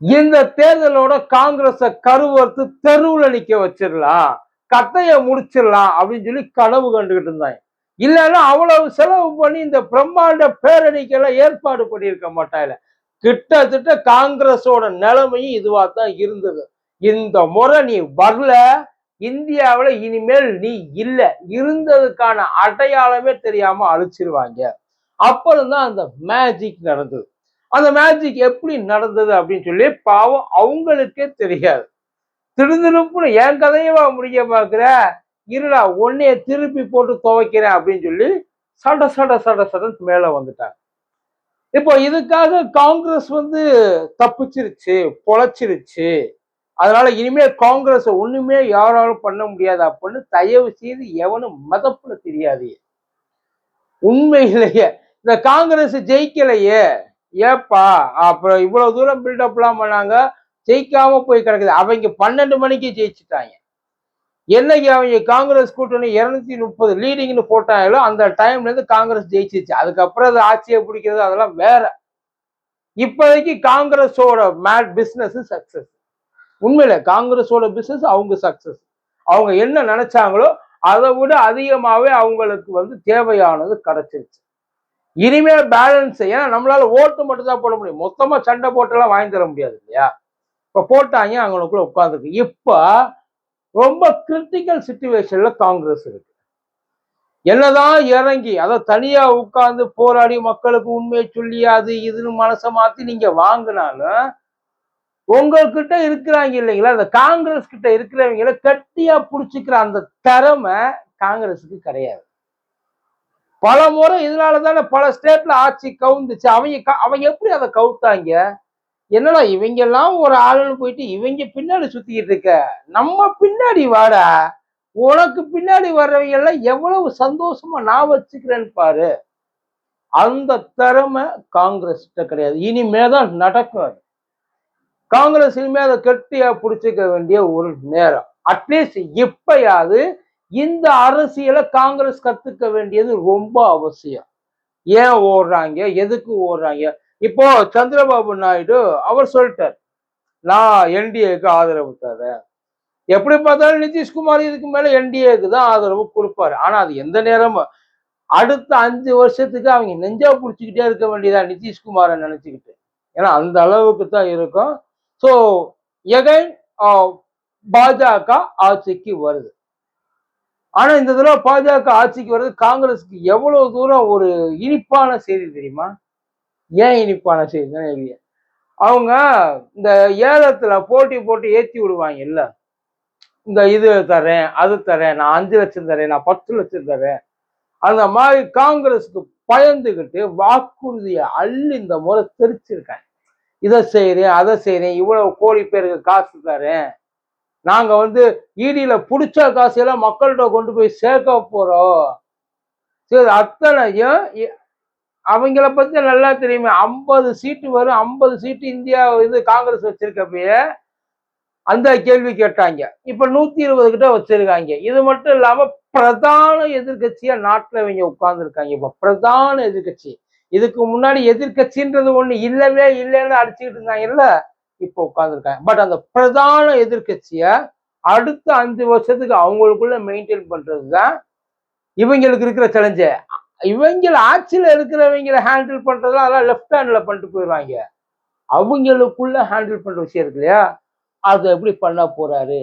இந்த தேர்தலோட காங்கிரஸ கருவறுத்து தெருவுல நிக்க வச்சிடலாம் கட்டைய முடிச்சிடலாம் அப்படின்னு சொல்லி கனவு கண்டுகிட்டு இருந்தாங்க. இல்லைன்னா அவ்வளவு செலவு பண்ணி இந்த பிரம்மாண்ட பேரணிக்கெல்லாம் ஏற்பாடு பண்ணியிருக்க மாட்டாங்க. கிட்டத்தட்ட காங்கிரஸோட நிலைமையும் இதுவாக தான் இருந்தது. இந்த முறை நீ வரல இந்தியாவுல இனிமேல் நீ இல்ல. இருந்ததுக்கான அடையாளமே தெரியாம அழிச்சிருவாங்க. அப்புறம் தான் அந்த மேஜிக் நடந்தது. அந்த மேஜிக் எப்படி நடந்தது அப்படின்னு சொல்லி பாவம் அவங்களுக்கே தெரியாது. திருந்திருப்புன்னு என் கதையவா முடிய பார்க்குற? இருடா உன்னைய திருப்பி போட்டு துவைக்கிறேன் அப்படின்னு சொல்லி சட சட சட சடன் மேல வந்துட்டாங்க. இப்போ இதுக்காக காங்கிரஸ் வந்து தப்பிச்சிருச்சு பொழைச்சிருச்சு. அதனால இனிமேல் காங்கிரஸ் ஒண்ணுமே யாராலும் பண்ண முடியாது அப்படின்னு தயவு செய்து எவனும் மதப்புல தெரியாது உண்மையிலேயே இந்த காங்கிரஸ் ஜெயிக்கலையே. ஏப்பா அப்புறம் இவ்வளவு தூரம் பில்டப்லாம் பண்ணாங்க ஜெயிக்காம போய் கிடக்குது. அவங்க பன்னெண்டு மணிக்கு ஜெயிச்சுட்டாங்க. என்னைக்கு அவங்க காங்கிரஸ் கூட்டணி இருநூத்தி முப்பது லீடிங்னு போட்டாங்களோ அந்த டைம்ல இருந்து காங்கிரஸ் ஜெயிச்சிருச்சு. அதுக்கப்புறம் அது ஆட்சியை பிடிக்கிறது அதெல்லாம் வேற. இப்போதைக்கு காங்கிரஸோட மேட் பிஸ்னஸ் சக்சஸ் உண்மையில காங்கிரஸோட பிஸ்னஸ் அவங்க சக்சஸ் அவங்க என்ன நினைச்சாங்களோ அதை விட அதிகமாகவே அவங்களுக்கு வந்து தேவையானது கிடைச்சிருச்சு. இனிமேல் பேலன்ஸ் ஏன்னா நம்மளால ஓட்டு மட்டும் தான் போட முடியும். மொத்தமா சண்டை போட்டெல்லாம் வாங்கி தர முடியாது இல்லையா? இப்ப போட்டாங்க அவங்களுக்குள்ள உட்காந்துருக்கு இப்ப ரொம்ப கிரிட்டிக்கல் சுச்சுவேஷன்ல காங்கிரஸ் இருக்கு. என்னதான் இறங்கி அதை தனியா உட்கார்ந்து போராடி மக்களுக்கு உண்மையை சொல்லி அது இதுன்னு மனசை மாத்தி நீங்க வாங்கினாலும் உங்ககிட்ட இருக்கிறாங்க இல்லைங்களா? அந்த காங்கிரஸ் கிட்ட இருக்கிறவங்கள கட்டியா புடிச்சுக்கிற அந்த திறமை காங்கிரஸுக்கு கிடையாது. பல முறை இதனால தானே பல ஸ்டேட்ல ஆட்சி கவுந்துச்சு. அவங்க க- அவங்க எப்படி அதை கவுத்தாங்க? என்னடா இவங்க எல்லாம் ஒரு ஆளுன்னு போயிட்டு இவங்க பின்னாடி சுத்திக்கிட்டு இருக்க. நம்ம பின்னாடி வாடா. உனக்கு பின்னாடி வர்றவங்க எல்லாம் எவ்வளவு சந்தோஷமா நான் வச்சுக்கிறேன்னு பாரு. அந்த திறமை காங்கிரஸ் கிடையாது. இனிமே தான் நடக்கும் காங்கிரஸ் இனிமே அதை கெட்டியா பிடிச்சிக்க வேண்டிய ஒரு நேரம். அட்லீஸ்ட் இப்பயாவது இந்த அரசியலை காங்கிரஸ் கத்துக்க வேண்டியது ரொம்ப அவசியம். ஏன் ஓடுறாங்க? எதுக்கு ஓடுறாங்க? இப்போ சந்திரபாபு நாயுடு அவர் சொல்லிட்டார் நான் என்டிஏக்கு ஆதரவு தரேன் எப்படி பார்த்தாலும் நிதிஷ்குமார் இதுக்கு மேல என்டிஏக்கு தான் ஆதரவு கொடுப்பாரு. ஆனா அது எந்த நேரமும் அடுத்த அஞ்சு வருஷத்துக்கு அவங்க நெஞ்சா பிடிச்சிக்கிட்டே இருக்க வேண்டியதா நிதிஷ்குமாரை நினைச்சுக்கிட்டு? ஏன்னா அந்த அளவுக்கு தான் இருக்கும். ஸோ எகைன் பாஜக ஆட்சிக்கு வருது. ஆனா இந்த தடவை பாஜக ஆட்சிக்கு வர்றது காங்கிரஸுக்கு எவ்வளவு தூரம் ஒரு இனிப்பான செய்தி தெரியுமா? ஏன் இனிப்பான செய்தி தான் எழுதிய அவங்க இந்த ஏலத்துல போட்டி போட்டு ஏத்தி விடுவாங்க இல்ல இந்த இது தரேன் அது தரேன் நான் அஞ்சு லட்சம் தரேன் நான் பத்து லட்சம் தரேன் அந்த மாதிரி காங்கிரஸுக்கு பயந்துகிட்டு வாக்குறுதியை அள்ளி இந்த முறை தெரிச்சிருக்காங்க. இதை செய்கிறேன் அதை செய்கிறேன் இவ்வளவு கோடி பேருக்கு காசு தரேன் நாங்கள் வந்து ஈடியில் பிடிச்ச காசையெல்லாம் மக்கள்கிட்ட கொண்டு போய் சேர்க்க போகிறோம் சரி அத்தனையும் அவங்கள பற்றி நல்லா தெரியுமே. ஐம்பது சீட்டு வரும். ஐம்பது சீட்டு இந்தியா இது காங்கிரஸ் வச்சிருக்கப்பயே. அந்த கேள்வி கேட்டாங்க. இப்போ நூற்றி இருபது கிட்ட வச்சிருக்காங்க. இது மட்டும் இல்லாமல் பிரதான எதிர்கட்சியாக நாட்டில் இவங்க உட்கார்ந்துருக்காங்க. இப்போ பிரதான எதிர்க்கட்சி. இதுக்கு முன்னாடி எதிர்க்கட்சின்றது ஒண்ணு இல்லவே இல்லைன்னு அடிச்சுக்கிட்டு இருந்தாங்கல்ல. இப்போ உட்கார்ந்துருக்காங்க. பட் அந்த பிரதான எதிர்க்கட்சிய அடுத்த அஞ்சு வருஷத்துக்கு அவங்களுக்குள்ள மெயின்டைன் பண்றது தான் இவங்களுக்கு இருக்கிற சேலஞ்சு இவங்கள ஆட்சியில் இருக்கிறவங்கள ஹேண்டில் பண்றதுலாம் அதெல்லாம் லெஃப்ட் ஹேண்ட்ல பண்ணிட்டு போயிடுவாங்க அவங்களுக்குள்ள ஹேண்டில் பண்ற விஷயம் இருக்கு இல்லையா? அதை எப்படி பண்ண போறாரு?